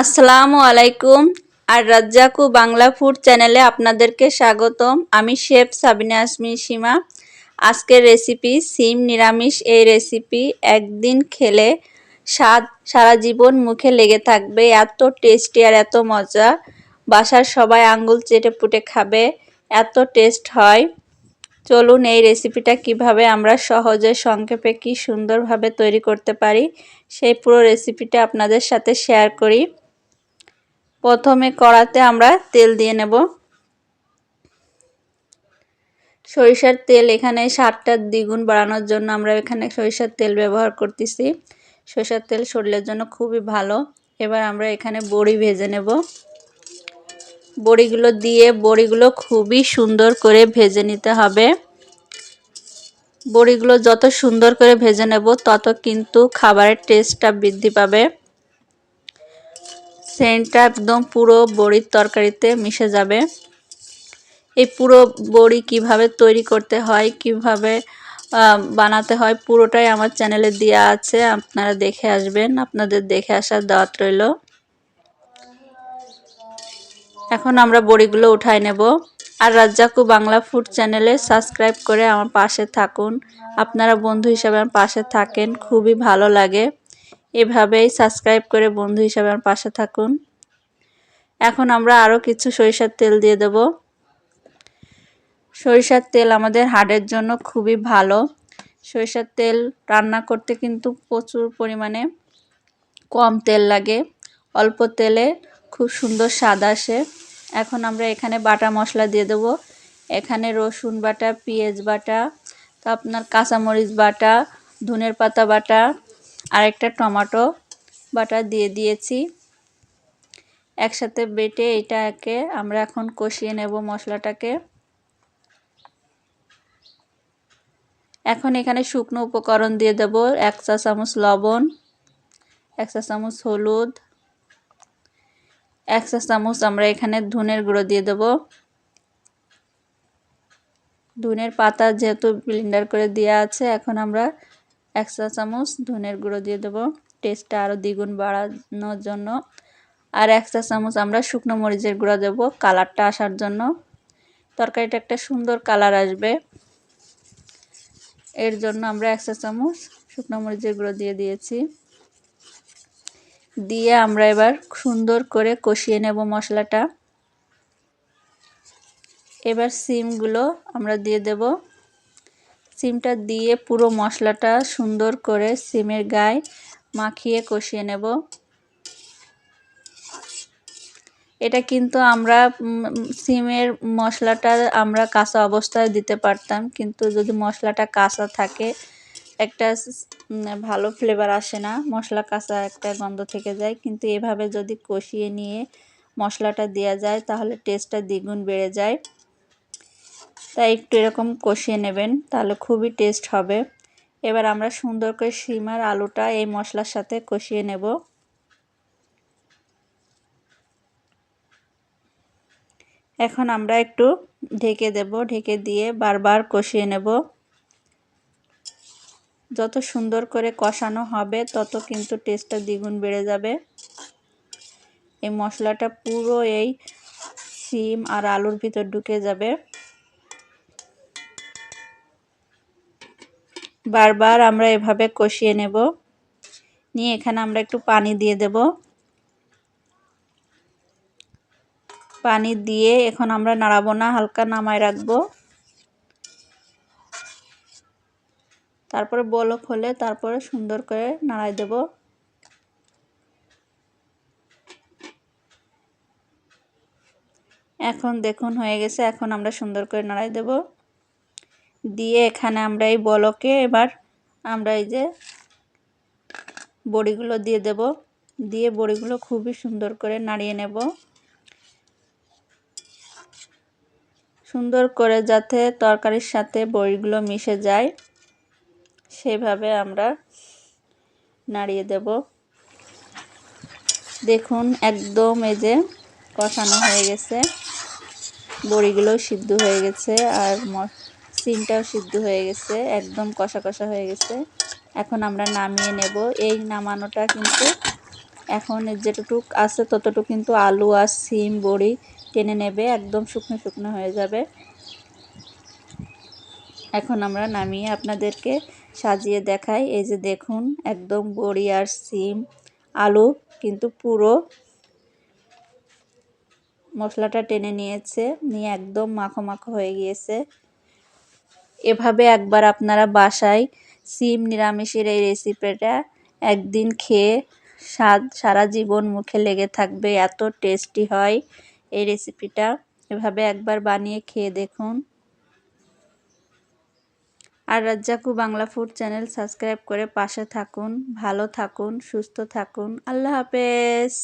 আসসালামু আলাইকুম। আর রাজ্জাকু বাংলা ফুড চ্যানেলে আপনাদেরকে স্বাগতম। আমি শেফ সাবিনা আসমি সীমা। আজকের রেসিপি সিম নিরামিষ। এই রেসিপি একদিন খেলে স্বাদ সারা জীবন মুখে লেগে থাকবে। এত টেস্টি আর এত মজা। বাসার সবাই আঙ্গুল চেটে পুটে খাবে। এত টেস্ট হয়। চলুন এই রেসিপিটা কীভাবে আমরা সহজে, সংক্ষেপে কি সুন্দরভাবে তৈরি করতে পারি, সেই পুরো রেসিপিটা আপনাদের সাথে শেয়ার করি। প্রথমে কড়াতে আমরা তেল দিয়ে নেব। সরিষার তেল এখানে সাতটা দ্বিগুণ বাড়ানোর জন্য আমরা এখানে সরিষার তেল ব্যবহার করতেছি। সরিষার তেল শরীরের জন্য খুবই ভালো। এবার আমরা এখানে বড়ি ভেজে নেব। বড়িগুলো দিয়ে বড়িগুলো খুবই সুন্দর করে ভেজে নিতে হবে। বড়িগুলো যত সুন্দর করে ভেজে নেব, তত কিন্তু খাবারের টেস্টটা বৃদ্ধি পাবে। সেন্টটা একদম পুরো বড়ির তরকারিতে মিশে যাবে। এই পুরো বড়ি কীভাবে তৈরি করতে হয়, কীভাবে বানাতে হয়, পুরোটাই আমার চ্যানেলে দেওয়া আছে, আপনারা দেখে আসবেন। আপনাদের দেখে আসার দাওয়াত রইল। এখন আমরা বড়িগুলো উঠাই নেব। আর রাজ্জাকু বাংলা ফুড চ্যানেলে সাবস্ক্রাইব করে আমার পাশে থাকুন। আপনারা বন্ধু হিসাবে আমার পাশে থাকেন, খুবই ভালো লাগে। এভাবেই সাবস্ক্রাইব করে বন্ধু হিসাবে আমার পাশে থাকুন। এখন আমরা আরও কিছু সরিষার তেল দিয়ে দেব। সরিষার তেল আমাদের হাড়ের জন্য খুবই ভালো। সরিষার তেল রান্না করতে কিন্তু প্রচুর পরিমাণে কম তেল লাগে। অল্প তেলে খুব সুন্দর স্বাদ আসে। এখন আমরা এখানে বাটা মশলা দিয়ে দেব। এখানে রসুন বাটা, পেঁয়াজ বাটা, তো আপনার কাঁচামরিচ বাটা ধনের পাতা বাটা আরেকটা টমেটো বাটা দিয়ে দিয়েছি। একসাথে বেটে এটাকে আমরা এখন কষিয়ে নেব মশলাটাকে। এখন এখানে শুকনো উপকরণ দিয়ে দেব, এক চা চামচ লবণ, এক চা চামচ হলুদ, এক চা চামচ আমরা এখানে ধনের গুঁড়ো দিয়ে দেব। ধনের পাতা যেহেতু ব্লিন্ডার করে দেওয়া আছে, এখন আমরা এক চা চামচ ধনের গুঁড়ো দিয়ে দেবো। টেস্টটা আরও দ্বিগুণ বাড়ানোর জন্য। আর এক চা চামচ আমরা শুকনো মরিচের গুঁড়ো দেবো কালারটা আসার জন্য। তরকারিটা একটা সুন্দর কালার আসবে। এর জন্য আমরা এক চা চামচ শুকনো মরিচের গুঁড়ো দিয়ে দিয়েছি। দিয়ে আমরা এবার সুন্দর করে কষিয়ে নেব মশলাটা। এবার সিমগুলো আমরা দিয়ে দেব। সিমটা দিয়ে পুরো মশলাটা সুন্দর করে সিমের গায়ে মাখিয়ে কষিয়ে নেব। এটা কিন্তু আমরা সিমের মশলাটা আমরা কাঁচা অবস্থায় দিতে পারতাম, কিন্তু যদি মশলাটা কাঁচা থাকে, একটা ভালো ফ্লেভার আসে না, মশলা কাঁচা একটা গন্ধ থেকে যায়, কিন্তু এভাবে যদি কষিয়ে নিয়ে মশলাটা দেওয়া যায়, তাহলে টেস্টটা দ্বিগুণ বেড়ে যায়। তাই একটু এরকম কষিয়ে নেবেন, তাহলে খুবই টেস্ট হবে। এবার আমরা সুন্দর করে সিমার আলুটা এই মশলার সাথে কষিয়ে নেব। এখন আমরা একটু ঢেকে দেব, ঢেকে দিয়ে বারবার কষিয়ে নেব। যত সুন্দর করে কষানো হবে, তত কিন্তু টেস্টটা দ্বিগুণ বেড়ে যাবে। এই মশলাটা পুরো এই সিম আর আলুর ভিতর ঢুকে যাবে। বারবার আমরা এভাবে কষিয়ে নেব। নিয়ে এখানে আমরা একটু পানি দিয়ে দেব। পানি দিয়ে এখন আমরা নাড়াবো না, হালকা নামায় রাখব। তারপরে বলক হলে তারপরে সুন্দর করে নাড়াই দেব। এখন দেখুন হয়ে গেছে, এখন আমরা সুন্দর করে নাড়াই দেব। দিয়ে এখানে আমরা এই বলকে এবার আমরা এই যে বড়িগুলো দিয়ে দেব। দিয়ে বড়িগুলো খুবই সুন্দর করে নাড়িয়ে নেব। সুন্দর করে যাতে তরকারির সাথে বড়িগুলো মিশে যায়, সেভাবে আমরা নাড়িয়ে দেব। দেখুন, একদম এই যে কষানো হয়ে গেছে। বড়িগুলো সিদ্ধ হয়ে গেছে আর সিমটাও সিদ্ধ হয়ে গেছে, একদম কষা কষা হয়ে গেছে। এখন আমরা নামিয়ে নেব। এই নামানোটা কিন্তু এখন যেটুক আছে ততটুকু কিন্তু আলু আর সিম, বড়ি টেনে নেবে, একদম শুকনো শুকনো হয়ে যাবে। এখন আমরা নামিয়ে আপনাদেরকে সাজিয়ে দেখাই। এই যে দেখুন, একদম বড়ি আর সিম, আলু কিন্তু পুরো মশলাটা টেনে নিয়েছে, নিয়ে একদম মাখো মাখো হয়ে গিয়েছে। এভাবে একবার আপনারা বাসায় সিম নিরামিষের এই রেসিপিটা একদিন খেয়ে স্বাদ সারা জীবন মুখে লেগে থাকবে, এত টেস্টি হয় এই রেসিপিটা। এভাবে একবার বানিয়ে খেয়ে দেখুন। আর রাজ্জাকু বাংলা ফুড চ্যানেল সাবস্ক্রাইব করে পাশে থাকুন, ভালো থাকুন, সুস্থ থাকুন। আল্লাহ হাফেজ।